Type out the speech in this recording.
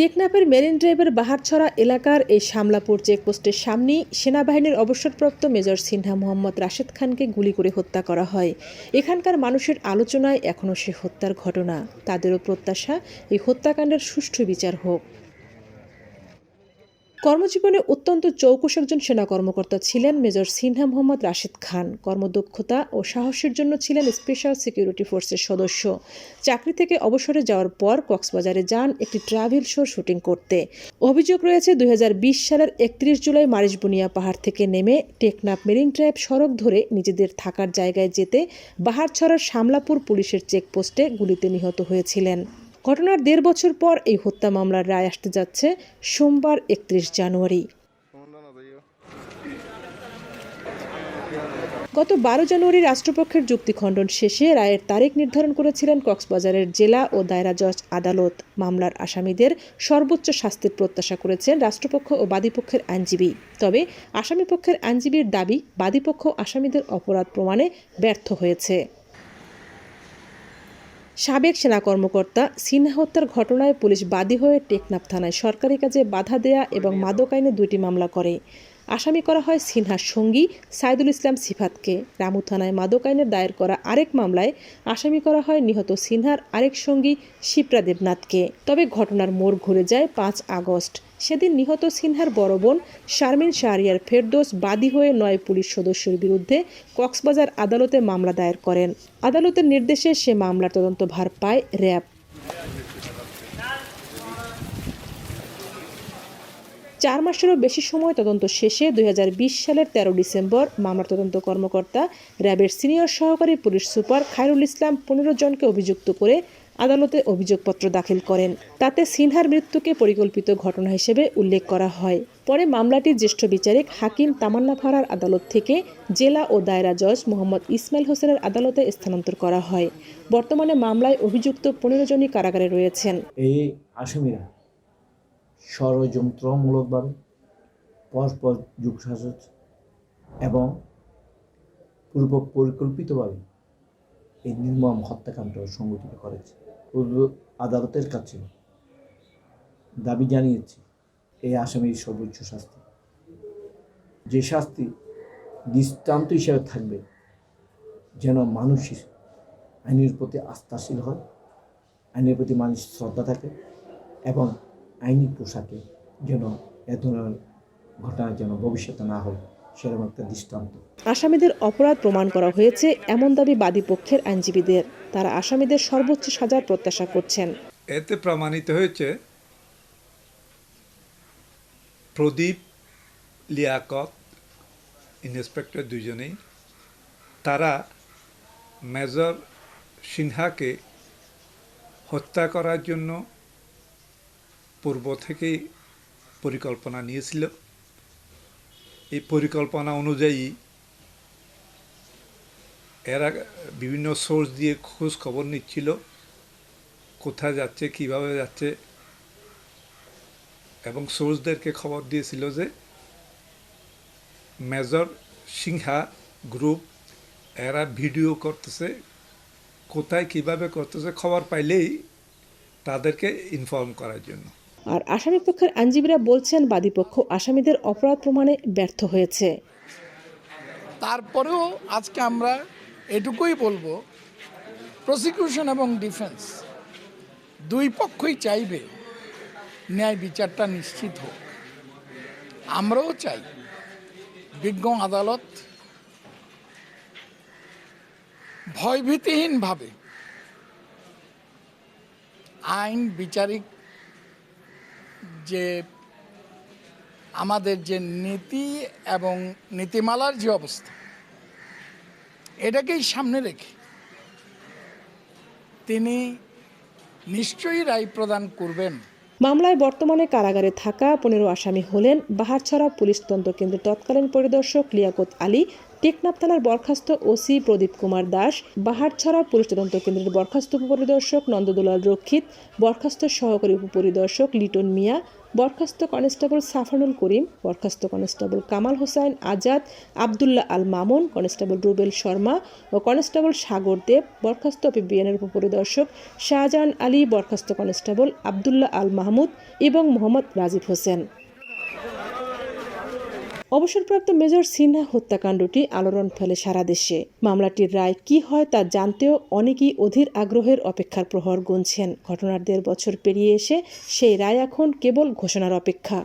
টেকনাফের মেরিন ড্রাইভের বাহারছড়া এলাকার এই শামলাপুর চেকপোস্টের সামনেই সেনাবাহিনীর অবসরপ্রাপ্ত মেজর সিনহা মোহাম্মদ রাশেদ খানকে গুলি করে হত্যা করা হয়। এখানকার মানুষের আলোচনায় এখনও সে হত্যার ঘটনা। তাদেরও প্রত্যাশা, এই হত্যাকাণ্ডের সুষ্ঠু বিচার হোক। কর্মজীবনে অত্যন্ত চৌকুশ একজন সেনা কর্মকর্তা ছিলেন মেজর সিনহা মোহাম্মদ রাশেদ খান। কর্মদক্ষতা ও সাহসের জন্য ছিলেন স্পেশাল সিকিউরিটি ফোর্সের সদস্য। চাকরি থেকে অবসরে যাওয়ার পর কক্সবাজারে যান একটি ট্রাভেল শোর শুটিং করতে। অভিযোগ রয়েছে, দুই হাজার বিশ সালের একত্রিশ জুলাই মারিশবুনিয়া পাহাড় থেকে নেমে টেকনাফ মেরিন ড্রাইভ সড়ক ধরে নিজেদের থাকার জায়গায় যেতে বাহারছড়ার শামলাপুর পুলিশের চেকপোস্টে গুলিতে নিহত হয়েছিলেন। ঘটনার দেড় বছর পর এই হত্যা মামলার রায় আসতে যাচ্ছে সোমবার একত্রিশ জানুয়ারি। গত বারো জানুয়ারি রাষ্ট্রপক্ষের যুক্তি খণ্ডন শেষে রায়ের তারিখ নির্ধারণ করেছিলেন কক্সবাজারের জেলা ও দায়রা জজ আদালত। মামলার আসামিদের সর্বোচ্চ শাস্তির প্রত্যাশা করেছেন রাষ্ট্রপক্ষ ও বাদীপক্ষের আইনজীবী। তবে আসামিপক্ষের আইনজীবীর দাবি, বাদীপক্ষ আসামিদের অপরাধ প্রমাণে ব্যর্থ হয়েছে। সাবেক সেনা কর্মকর্তা সিনহা হত্যার ঘটনায় পুলিশ বাদী হয়ে টেকনাফ থানায় সরকারি কাজে বাধা দেয়া এবং মাদক আইনে দুটি মামলা করে। আসামি করা হয় সিনহার সঙ্গী সাইদুল ইসলাম সিফাতকে। রামু থানায় মাদক আইনের দায়ের করা আরেক মামলায় আসামি করা হয় নিহত সিনহার আরেক সঙ্গী শিপ্রা দেবনাথকে। তবে ঘটনার মোড় ঘুরে যায় পাঁচ আগস্ট। সেদিন নিহত সিনহার বড় বোন শারমিন শাহরিয়ার ফেরদোস বাদী হয়ে নয় পুলিশ সদস্যের বিরুদ্ধে কক্সবাজার আদালতে মামলা দায়ের করেন। আদালতের নির্দেশে সে মামলার তদন্ত ভার পায় র্যাব। চার মাসেরও বেশি সময় তদন্ত শেষে দুই হাজার বিশ সালের তেরো ডিসেম্বর মামলার তদন্ত কর্মকর্তা, র্যাবের সিনিয়র সহকারী পুলিশ সুপার খায়রুল ইসলাম পনেরো জনকে অভিযুক্ত করে আদালতে অভিযোগপত্র দাখিল করেন। তাতে সিনহার মৃত্যুকে পরিকল্পিত ঘটনা হিসেবে উল্লেখ করা হয়। পরে মামলাটি জ্যেষ্ঠ বিচারিক হাকিম তামান্না ফারার আদালত থেকে জেলা ও দায়রা জজ মোহাম্মদ ইসমাইল হোসেনের আদালতে স্থানান্তর করা হয়। বর্তমানে মামলায় অভিযুক্ত পনেরো জনই কারাগারে রয়েছেন। এই আসামিরা ষড়যন্ত্রমূলকভাবে, পরস্পর যুগসাজস এবং পূর্ব পরিকল্পিতভাবে এই নির্মম হত্যাকাণ্ড সংগঠিত করেছে। আদালতের কাছে দাবি জানিয়েছে, এই আসামির সর্বোচ্চ শাস্তি। যে শাস্তি দৃষ্টান্ত হিসেবে থাকবে, যেন মানুষ আইনের প্রতি আস্থাশীল হয়, আইনের প্রতি মানুষ শ্রদ্ধা থাকে এবং আইনি পোশাকে যেন এ ধরনের ঘটনা যেন ভবিষ্যতে না হয় সেরকম একটা দৃষ্টান্ত। আসামিদের অপরাধ প্রমাণ করা হয়েছে এমন দাবি বাদীপক্ষের আইনজীবীদের। তারা আসামিদের সর্বোচ্চ সাজার প্রত্যাশা করছেন। এতে প্রমাণিত হয়েছে প্রদীপ লিয়াকত ইন্সপেক্টর দুজনেই তারা মেজর সিনহাকে হত্যা করার জন্য পূর্ব থেকেই পরিকল্পনা নিয়েছিল। এই পরিকল্পনা অনুযায়ী এরা বিভিন্ন সোর্স দিয়ে খোঁজ খবর নিচ্ছিল, কোথায় যাচ্ছে, কীভাবে যাচ্ছে, এবং সোর্সদেরকে খবর দিয়েছিল যে মেজর সিংহা গ্রুপ এরা ভিডিও করতেছে, কোথায়, কীভাবে করতেছে, খবর পাইলেই তাদেরকে ইনফর্ম করার জন্য। আর আসামি পক্ষের আইনজীবীরা বলছেন বাদীপক্ষ আসামিদের অপরাধ প্রমাণে ব্যর্থ হয়েছে। তারপরেও আজকে আমরা এটুকুই বলব প্রসিকিউশন এবং ডিফেন্স দুই পক্ষই চাইবে ন্যায় বিচারটা নিশ্চিত হোক। আমরাও চাই বিজ্ঞ আদালত ভয়ভীতিহীনভাবে আইন বিচারিক যে আমাদের যে নীতি এবং নীতিমালার যে অবস্থা, এটাকেই সামনে রেখে তিনি নিশ্চয়ই রায় প্রদান করবেন। মামলায় বর্তমানে কারাগারে থাকা পনেরো আসামি হলেন বাহারছড়া পুলিশ তদন্ত কেন্দ্রের তৎকালীন পরিদর্শক লিয়াকত আলী টেকনাফ থানার বরখাস্ত ওসি প্রদীপ কুমার দাস, বাহারছড়া পুলিশ তদন্ত কেন্দ্রের বরখাস্ত উপপরিদর্শক নন্দদুলাল রক্ষিত, বরখাস্ত সহকারী উপপরিদর্শক লিটন মিয়া, বরখাস্ত কনস্টেবল সাফানুল করিম, বরখাস্ত কনস্টেবল কামাল হোসেন আজাদ, আবদুল্লাহ আল মামুন, কনস্টেবল রুবেল শর্মা ও কনস্টেবল সাগর দেব, বরখাস্ত পিবিএনের উপপরিদর্শক শাহজাহান আলী, বরখাস্ত কনস্টেবল আবদুল্লাহ আল মাহমুদ এবং মোহাম্মদ রাজীব হোসেন। অবসরপ্রাপ্ত মেজর সিনহা হত্যাকাণ্ডটি আলোড়ন ফেলে সারা দেশে। মামলাটির রায় কি হয় তা জানতেও অনেকেই অধীর আগ্রহের অপেক্ষার প্রহর গুনছেন। ঘটনার দেড় বছর পেরিয়ে এসে সেই রায় এখন কেবল ঘোষণার অপেক্ষা।